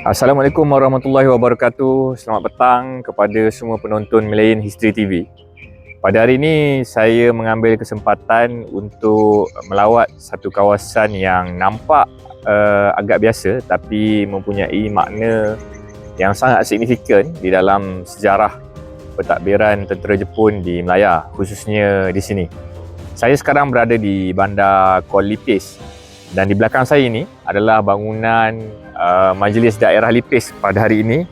Assalamualaikum warahmatullahi wabarakatuh. Selamat petang kepada semua penonton Malayan History TV. Pada hari ini saya mengambil kesempatan untuk melawat satu kawasan yang nampak uh, agak biasa tapi mempunyai makna yang sangat signifikan di dalam sejarah pentadbiran tentera Jepun di Melaya khususnya di sini. Saya sekarang berada di Bandar Kuala Lipis dan di belakang saya ini adalah bangunan uh, Majlis Daerah Lipis pada hari ini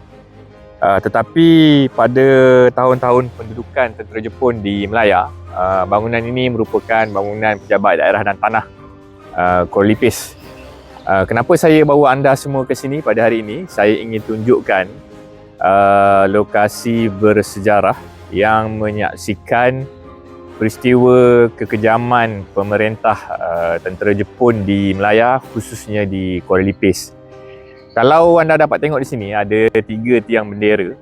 Uh, tetapi pada tahun-tahun pendudukan tentera Jepun di Melaya, uh, bangunan ini merupakan bangunan pejabat daerah dan tanah Kuala Lipis. Kenapa saya bawa anda semua ke sini pada hari ini? Saya ingin tunjukkan lokasi bersejarah yang menyaksikan peristiwa kekejaman pemerintah uh, tentera Jepun di Melaya khususnya di Kuala Lipis. Kalau anda dapat tengok di sini ada tiga tiang bendera.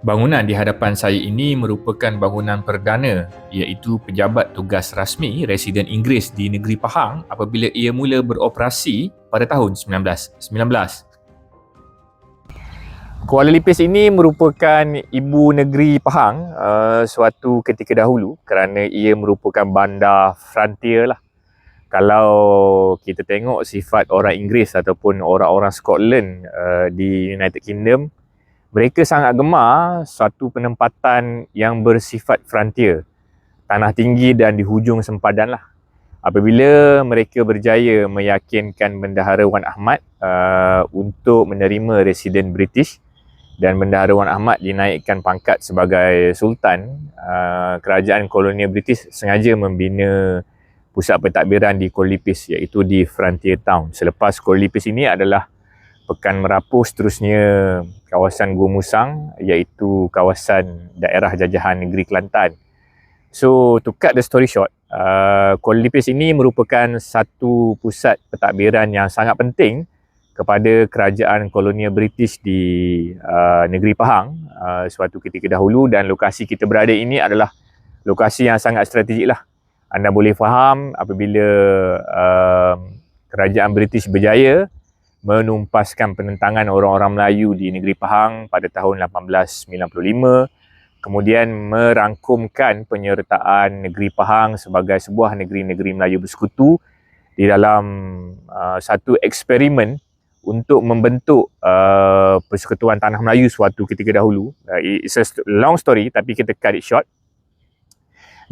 Bangunan di hadapan saya ini merupakan bangunan perdana iaitu pejabat tugas rasmi residen Inggeris di negeri Pahang apabila ia mula beroperasi pada tahun 1919. Kuala Lipis ini merupakan ibu negeri Pahang uh, suatu ketika dahulu kerana ia merupakan bandar frontier lah kalau kita tengok sifat orang Inggeris ataupun orang-orang Scotland uh, di United Kingdom mereka sangat gemar suatu penempatan yang bersifat frontier. Tanah tinggi dan di hujung sempadan lah. Apabila mereka berjaya meyakinkan Bendahara Wan Ahmad uh, untuk menerima residen British dan Bendahara Wan Ahmad dinaikkan pangkat sebagai Sultan uh, kerajaan kolonial British sengaja membina pusat pentadbiran di Kuala iaitu di Frontier Town. Selepas Kuala ini adalah Pekan Merapu seterusnya kawasan Gua Musang iaitu kawasan daerah jajahan negeri Kelantan. So to cut the story short, uh, Kuala Lipis ini merupakan satu pusat pentadbiran yang sangat penting kepada kerajaan kolonial British di uh, negeri Pahang uh, suatu ketika dahulu dan lokasi kita berada ini adalah lokasi yang sangat strategik lah anda boleh faham apabila uh, kerajaan British berjaya menumpaskan penentangan orang-orang Melayu di negeri Pahang pada tahun 1895 kemudian merangkumkan penyertaan negeri Pahang sebagai sebuah negeri-negeri Melayu bersekutu di dalam uh, satu eksperimen untuk membentuk uh, persekutuan tanah Melayu suatu ketika dahulu. Uh, it's a long story tapi kita cut it short.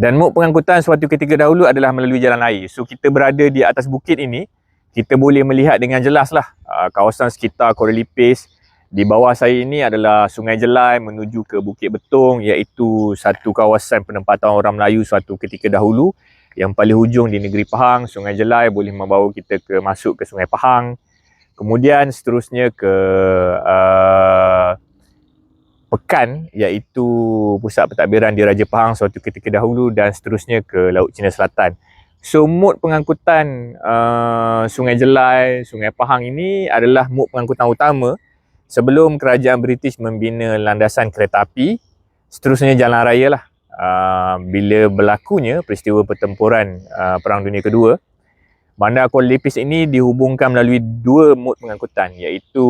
Dan muk pengangkutan suatu ketika dahulu adalah melalui jalan air. So kita berada di atas bukit ini, kita boleh melihat dengan jelas lah uh, kawasan sekitar Kuala Lipis. Di bawah saya ini adalah Sungai Jelai menuju ke Bukit Betong iaitu satu kawasan penempatan orang Melayu suatu ketika dahulu. Yang paling hujung di negeri Pahang, Sungai Jelai boleh membawa kita ke masuk ke Sungai Pahang. Kemudian seterusnya ke uh, pekan iaitu pusat pentadbiran di Raja Pahang suatu ketika dahulu dan seterusnya ke Laut Cina Selatan. So mood pengangkutan uh, Sungai Jelai, Sungai Pahang ini adalah mood pengangkutan utama sebelum kerajaan British membina landasan kereta api seterusnya jalan raya lah. Uh, bila berlakunya peristiwa pertempuran uh, Perang Dunia Kedua, Bandar Kuala Lipis ini dihubungkan melalui dua mod pengangkutan iaitu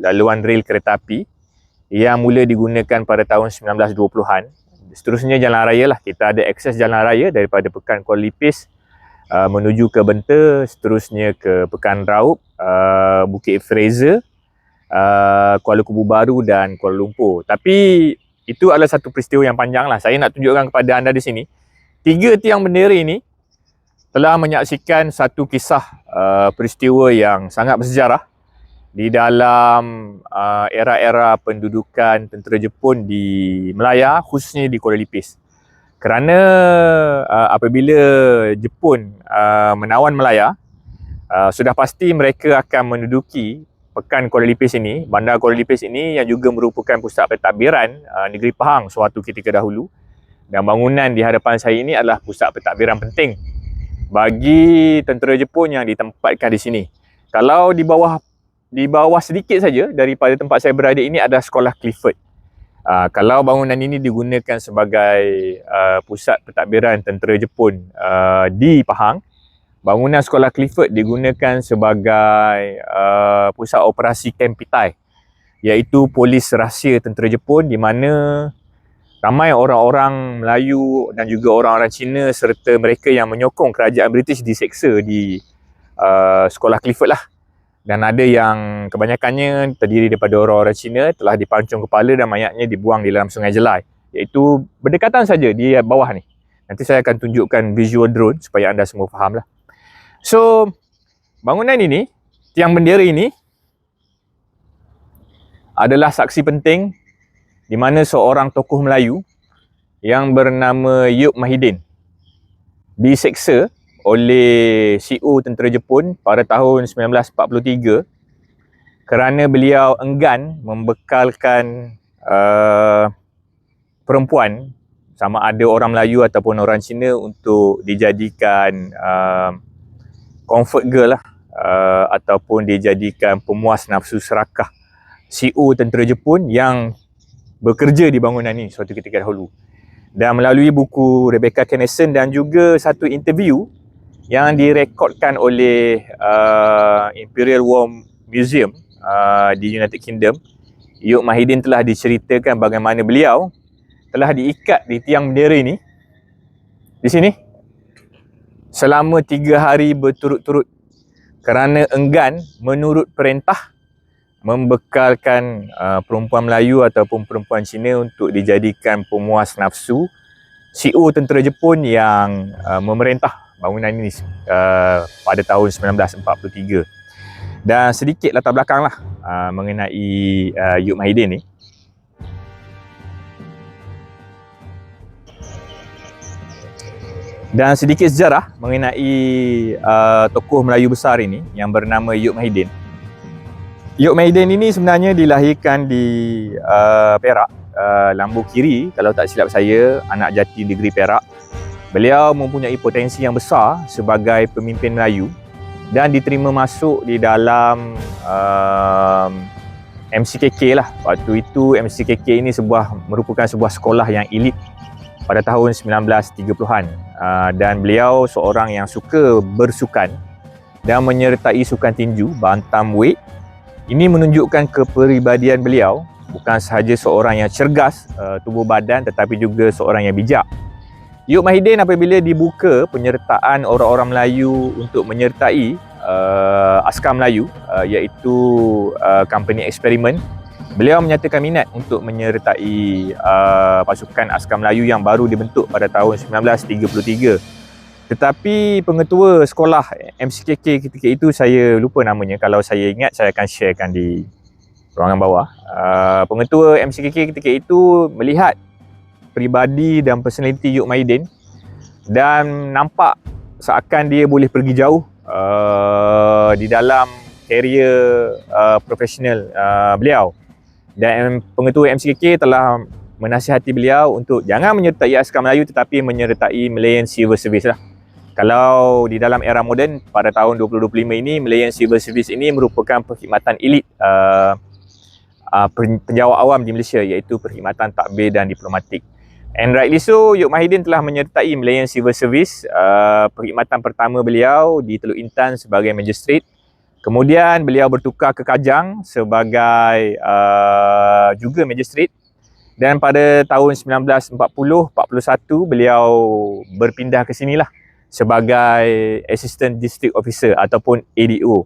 laluan rel kereta api yang mula digunakan pada tahun 1920-an. Seterusnya jalan raya lah. Kita ada akses jalan raya daripada Pekan Kuala Lipis uh, menuju ke Benta, seterusnya ke Pekan Raup, uh, Bukit Fraser, uh, Kuala Kubu Baru dan Kuala Lumpur. Tapi itu adalah satu peristiwa yang panjang lah. Saya nak tunjukkan kepada anda di sini. Tiga tiang bendera ini telah menyaksikan satu kisah uh, peristiwa yang sangat bersejarah di dalam uh, era-era pendudukan tentera Jepun di Melaya khususnya di Kuala Lipis. Kerana uh, apabila Jepun uh, menawan Melaya, uh, sudah pasti mereka akan menduduki pekan Kuala Lipis ini, bandar Kuala Lipis ini yang juga merupakan pusat pentadbiran uh, negeri Pahang suatu ketika dahulu. Dan bangunan di hadapan saya ini adalah pusat pentadbiran penting bagi tentera Jepun yang ditempatkan di sini. Kalau di bawah di bawah sedikit saja daripada tempat saya berada ini ada sekolah Clifford. Uh, kalau bangunan ini digunakan sebagai uh, pusat pentadbiran tentera Jepun uh, di Pahang, bangunan sekolah Clifford digunakan sebagai uh, pusat operasi Camp Pitai iaitu polis rahsia tentera Jepun di mana ramai orang-orang Melayu dan juga orang-orang Cina serta mereka yang menyokong kerajaan British diseksa di uh, sekolah Clifford lah dan ada yang kebanyakannya terdiri daripada orang-orang Cina telah dipancung kepala dan mayatnya dibuang di dalam sungai Jelai iaitu berdekatan saja di bawah ni. Nanti saya akan tunjukkan visual drone supaya anda semua faham lah so bangunan ini tiang bendera ini adalah saksi penting di mana seorang tokoh Melayu yang bernama Yuk Mahidin diseksa oleh CEO tentera Jepun pada tahun 1943 kerana beliau enggan membekalkan uh, perempuan sama ada orang Melayu ataupun orang Cina untuk dijadikan uh, comfort girl lah uh, ataupun dijadikan pemuas nafsu serakah CEO tentera Jepun yang bekerja di bangunan ini suatu ketika dahulu. Dan melalui buku Rebecca Kennison dan juga satu interview yang direkodkan oleh uh, Imperial War Museum uh, di United Kingdom. Yuk Mahidin telah diceritakan bagaimana beliau telah diikat di tiang bendera ini. Di sini. Selama tiga hari berturut-turut kerana enggan menurut perintah membekalkan uh, perempuan Melayu ataupun perempuan Cina untuk dijadikan pemuas nafsu CEO tentera Jepun yang uh, memerintah bangunan ini uh, pada tahun 1943 dan sedikit latar belakang lah uh, mengenai uh, Yuk Mahidin ni. Dan sedikit sejarah mengenai uh, tokoh Melayu besar ini yang bernama Yuk Mahidin Yuk Mahidin ini sebenarnya dilahirkan di uh, Perak uh, Lambu Kiri. Kalau tak silap saya anak jati negeri Perak Beliau mempunyai potensi yang besar sebagai pemimpin Melayu dan diterima masuk di dalam um, MCKK lah. Waktu itu MCKK ini sebuah merupakan sebuah sekolah yang elit pada tahun 1930-an uh, dan beliau seorang yang suka bersukan dan menyertai sukan tinju bantamweight. Ini menunjukkan kepribadian beliau bukan sahaja seorang yang cergas uh, tubuh badan tetapi juga seorang yang bijak. Yuk Mahidin apabila dibuka penyertaan orang-orang Melayu untuk menyertai uh, askar Melayu uh, iaitu uh, company eksperimen beliau menyatakan minat untuk menyertai uh, pasukan askar Melayu yang baru dibentuk pada tahun 1933 tetapi pengetua sekolah MCKK ketika itu saya lupa namanya. Kalau saya ingat saya akan sharekan di ruangan bawah. Uh, pengetua MCKK ketika itu melihat peribadi dan personality Yuk Maidin dan nampak seakan dia boleh pergi jauh uh, di dalam career uh, profesional uh, beliau dan pengetua MCKK telah menasihati beliau untuk jangan menyertai askar Melayu tetapi menyertai Malayan Civil Service lah. Kalau di dalam era moden pada tahun 2025 ini Malayan Civil Service ini merupakan perkhidmatan elit uh, uh, penjawat awam di Malaysia iaitu perkhidmatan takbir dan diplomatik. And rightly so, Yuk Mahidin telah menyertai Malayan Civil Service uh, perkhidmatan pertama beliau di Teluk Intan sebagai magistrate. Kemudian beliau bertukar ke Kajang sebagai uh, juga magistrate. Dan pada tahun 1940-41 beliau berpindah ke sinilah sebagai Assistant District Officer ataupun ADO.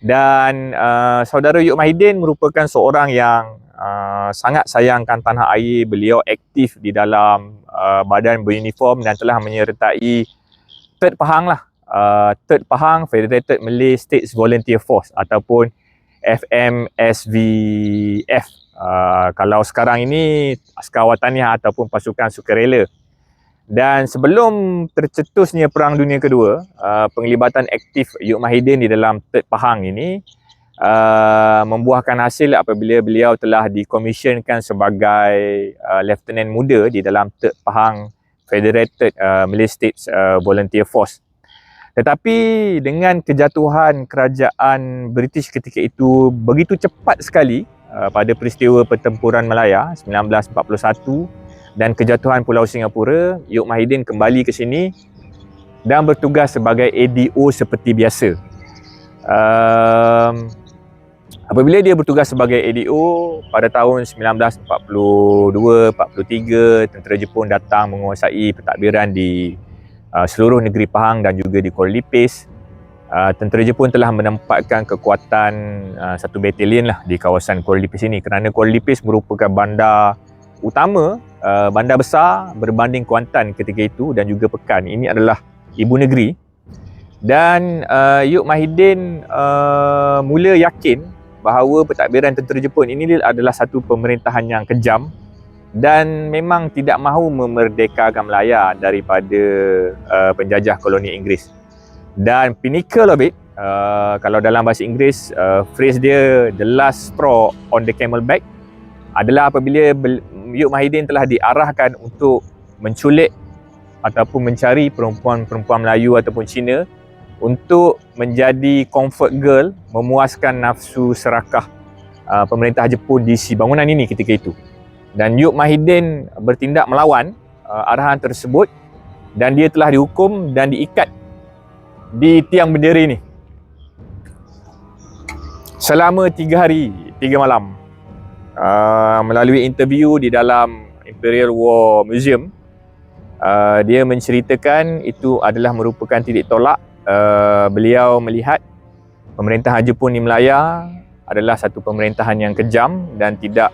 Dan uh, saudara Yuk Mahidin merupakan seorang yang uh, sangat sayangkan tanah air beliau aktif di dalam uh, badan beruniform dan telah menyertai Third Pahang lah. Uh, Third Pahang Federated Malay States Volunteer Force ataupun FMSVF uh, kalau sekarang ini askar wataniah ataupun pasukan sukarela. Dan sebelum tercetusnya Perang Dunia Kedua, uh, penglibatan aktif Yuk Mahidin di dalam Third Pahang ini uh, membuahkan hasil apabila beliau telah dikomisionkan sebagai uh, lieutenant muda di dalam Third Pahang Federated uh, Malay States uh, Volunteer Force. Tetapi dengan kejatuhan kerajaan British ketika itu begitu cepat sekali uh, pada peristiwa pertempuran Malaya 1941 dan kejatuhan Pulau Singapura, Yuk Mahidin kembali ke sini dan bertugas sebagai ADO seperti biasa. Um, apabila dia bertugas sebagai ADO pada tahun 1942-43, tentera Jepun datang menguasai pentadbiran di uh, seluruh negeri Pahang dan juga di Kuala Lipis. Uh, tentera Jepun telah menempatkan kekuatan uh, satu batalion lah di kawasan Kuala Lipis ini kerana Kuala Lipis merupakan bandar utama, uh, bandar besar berbanding Kuantan ketika itu dan juga Pekan. Ini adalah ibu negeri dan uh, Yuk Mahidin uh, mula yakin bahawa pentadbiran tentera Jepun ini adalah satu pemerintahan yang kejam dan memang tidak mahu memerdekakan Melaya daripada uh, penjajah koloni Inggeris. Dan pinnacle of it uh, kalau dalam bahasa Inggeris uh, phrase dia the last straw on the camel back adalah apabila Yuk Mahidin telah diarahkan untuk menculik ataupun mencari perempuan-perempuan Melayu ataupun Cina untuk menjadi comfort girl memuaskan nafsu serakah uh, pemerintah Jepun di si bangunan ini ketika itu. Dan Yuk Mahidin bertindak melawan uh, arahan tersebut dan dia telah dihukum dan diikat di tiang bendera ini. Selama tiga hari, tiga malam uh, melalui interview di dalam Imperial War Museum uh, dia menceritakan itu adalah merupakan titik tolak uh, beliau melihat pemerintahan Jepun di Melaya adalah satu pemerintahan yang kejam dan tidak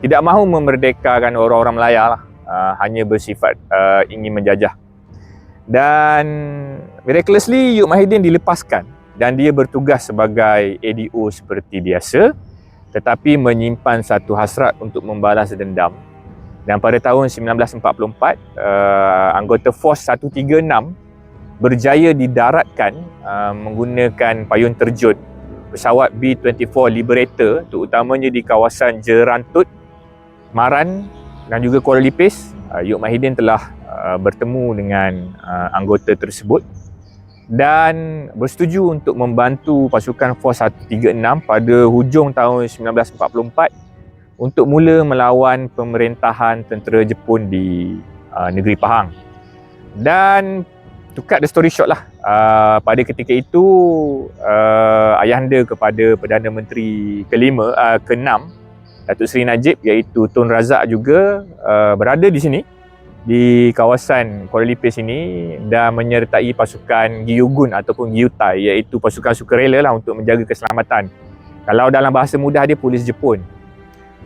tidak mahu memerdekakan orang-orang Melaya lah. Uh, hanya bersifat uh, ingin menjajah dan miraculously Yuk Mahidin dilepaskan dan dia bertugas sebagai ADO seperti biasa tetapi menyimpan satu hasrat untuk membalas dendam. Dan pada tahun 1944, uh, anggota Force 136 berjaya didaratkan uh, menggunakan payung terjun pesawat B-24 Liberator terutamanya di kawasan Jerantut, Maran dan juga Kuala Lipis. Uh, Yuk Mahidin telah Uh, bertemu dengan anggota tersebut dan bersetuju untuk membantu pasukan Force 136 pada hujung tahun 1944 untuk mula melawan pemerintahan tentera Jepun di negeri Pahang. Dan to cut the story short lah, uh, pada ketika itu uh, ayahanda kepada Perdana Menteri kelima, uh, keenam, Datuk Seri Najib iaitu Tun Razak juga uh, berada di sini di kawasan Kuala Lipis ini dan menyertai pasukan Gyugun ataupun Gyutai iaitu pasukan sukarela lah untuk menjaga keselamatan. Kalau dalam bahasa mudah dia polis Jepun.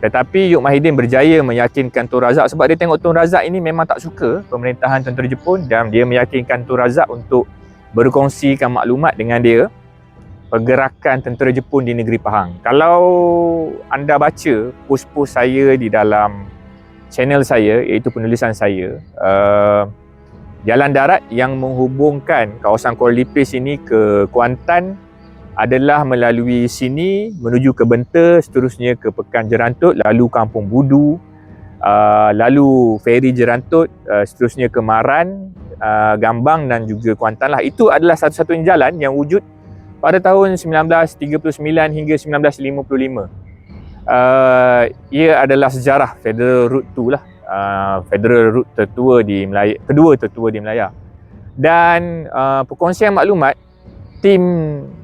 Tetapi Yuk Mahidin berjaya meyakinkan Tun Razak sebab dia tengok Tun Razak ini memang tak suka pemerintahan tentera Jepun dan dia meyakinkan Tun Razak untuk berkongsikan maklumat dengan dia pergerakan tentera Jepun di negeri Pahang. Kalau anda baca post-post saya di dalam channel saya iaitu penulisan saya uh, jalan darat yang menghubungkan kawasan Kuala Lipis ini ke Kuantan adalah melalui sini menuju ke Benta seterusnya ke Pekan Jerantut lalu Kampung Budu uh, lalu feri Jerantut uh, seterusnya ke Maran uh, Gambang dan juga Kuantan lah itu adalah satu-satunya jalan yang wujud pada tahun 1939 hingga 1955 uh, ia adalah sejarah Federal Route 2 lah. Uh, Federal Route tertua di Melaya, kedua tertua di Melaya. Dan uh, perkongsian maklumat tim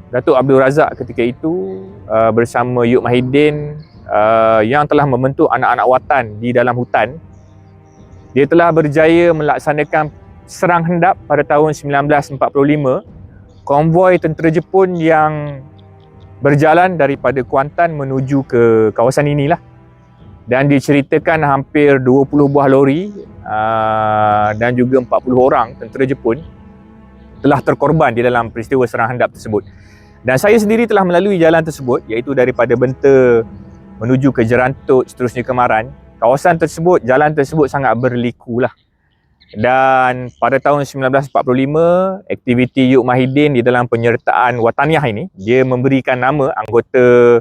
Datuk Abdul Razak ketika itu uh, bersama Yuk Mahidin uh, yang telah membentuk anak-anak watan di dalam hutan. Dia telah berjaya melaksanakan serang hendap pada tahun 1945 konvoi tentera Jepun yang berjalan daripada Kuantan menuju ke kawasan inilah. Dan diceritakan hampir 20 buah lori uh, dan juga 40 orang tentera Jepun telah terkorban di dalam peristiwa serang handap tersebut dan saya sendiri telah melalui jalan tersebut iaitu daripada Benta menuju ke Jerantut seterusnya ke Maran. Kawasan tersebut, jalan tersebut sangat berliku lah dan pada tahun 1945 aktiviti Yuk Mahidin di dalam penyertaan Wataniah ini dia memberikan nama anggota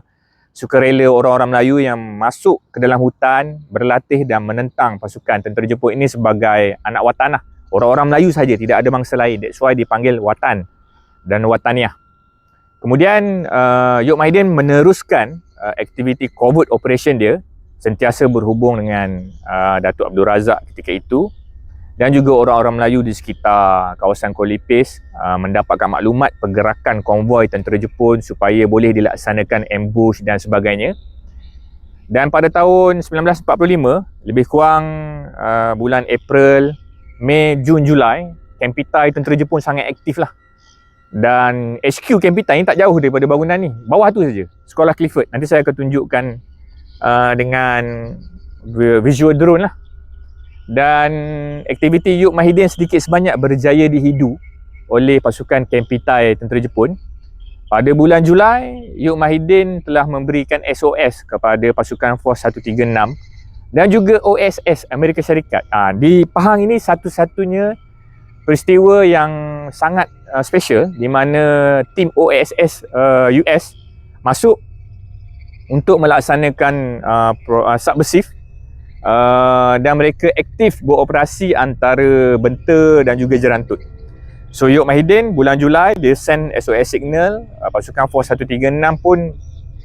sukarela orang-orang Melayu yang masuk ke dalam hutan berlatih dan menentang pasukan tentera Jepun ini sebagai anak Watanah orang-orang Melayu saja tidak ada bangsa lain. That's why dipanggil Watan dan Wataniah kemudian uh, Yuk Mahidin meneruskan uh, aktiviti covert operation dia sentiasa berhubung dengan uh, Datuk Abdul Razak ketika itu dan juga orang-orang Melayu di sekitar kawasan Kuala Lipis uh, mendapatkan maklumat pergerakan konvoi tentera Jepun supaya boleh dilaksanakan ambush dan sebagainya. Dan pada tahun 1945, lebih kurang uh, bulan April, Mei, Jun, Julai, Kempitai tentera Jepun sangat aktif lah. Dan HQ Kempitai ni tak jauh daripada bangunan ni. Bawah tu saja. Sekolah Clifford. Nanti saya akan tunjukkan uh, dengan visual drone lah dan aktiviti Yuk Mahidin sedikit sebanyak berjaya dihidu oleh pasukan Kempitai tentera Jepun. Pada bulan Julai, Yuk Mahidin telah memberikan SOS kepada pasukan Force 136 dan juga OSS Amerika Syarikat. Ha, di Pahang ini satu-satunya peristiwa yang sangat uh, special di mana tim OSS uh, US masuk untuk melaksanakan uh, uh, subversive Uh, dan mereka aktif beroperasi antara Benta dan juga Jerantut. So Yok Mahidin bulan Julai dia send SOS signal uh, pasukan Force 136 pun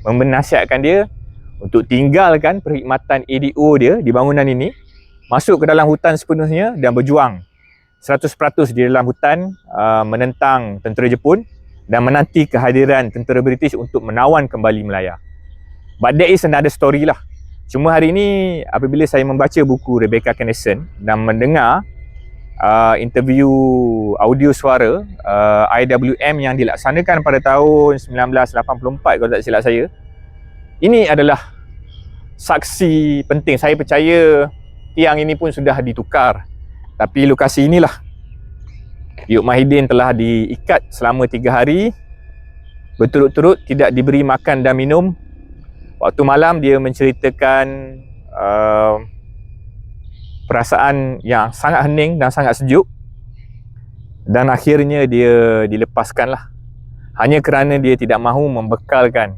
menasihatkan dia untuk tinggalkan perkhidmatan ADO dia di bangunan ini masuk ke dalam hutan sepenuhnya dan berjuang 100% di dalam hutan uh, menentang tentera Jepun dan menanti kehadiran tentera British untuk menawan kembali Melaya. But there is another story lah. Cuma hari ini apabila saya membaca buku Rebecca Kennison dan mendengar uh, interview audio suara uh, IWM yang dilaksanakan pada tahun 1984 kalau tak silap saya. Ini adalah saksi penting. Saya percaya tiang ini pun sudah ditukar. Tapi lokasi inilah. Yuk Mahidin telah diikat selama tiga hari. Berturut-turut tidak diberi makan dan minum. Waktu malam dia menceritakan uh, perasaan yang sangat hening dan sangat sejuk. Dan akhirnya dia dilepaskan lah hanya kerana dia tidak mahu membekalkan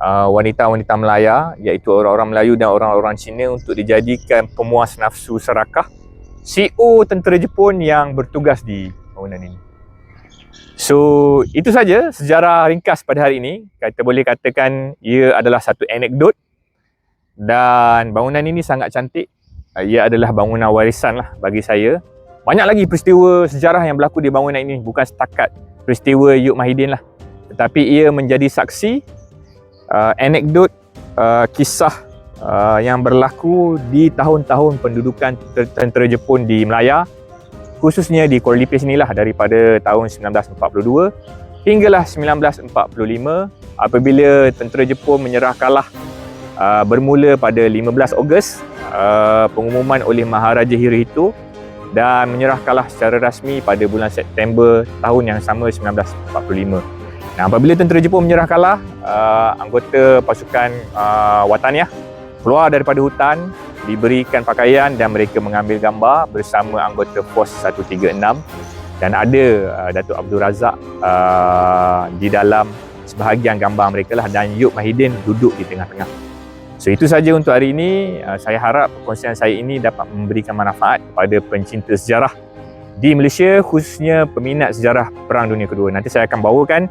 uh, wanita-wanita Melaya iaitu orang-orang Melayu dan orang-orang Cina untuk dijadikan pemuas nafsu serakah CEO tentera Jepun yang bertugas di bangunan ini. So itu saja sejarah ringkas pada hari ini. Kita boleh katakan ia adalah satu anekdot dan bangunan ini sangat cantik. Ia adalah bangunan warisan lah bagi saya. Banyak lagi peristiwa sejarah yang berlaku di bangunan ini bukan setakat peristiwa Yuk Mahidin lah. Tetapi ia menjadi saksi uh, anekdot uh, kisah uh, yang berlaku di tahun-tahun pendudukan tentera Jepun di Melaya khususnya di Kuala Lipis inilah daripada tahun 1942 hinggalah 1945 apabila tentera Jepun menyerah kalah uh, bermula pada 15 Ogos uh, pengumuman oleh Maharaja Hirohito dan menyerah kalah secara rasmi pada bulan September tahun yang sama 1945. Nah, apabila tentera Jepun menyerah kalah, uh, anggota pasukan uh, Wataniah keluar daripada hutan diberikan pakaian dan mereka mengambil gambar bersama anggota POS 136 dan ada uh, Datuk Abdul Razak uh, di dalam sebahagian gambar mereka lah dan Yuk Mahidin duduk di tengah-tengah. So itu saja untuk hari ini. Uh, saya harap perkongsian saya ini dapat memberikan manfaat kepada pencinta sejarah di Malaysia khususnya peminat sejarah Perang Dunia Kedua. Nanti saya akan bawakan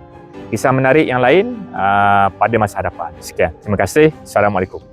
kisah menarik yang lain uh, pada masa hadapan. Sekian. Terima kasih. Assalamualaikum.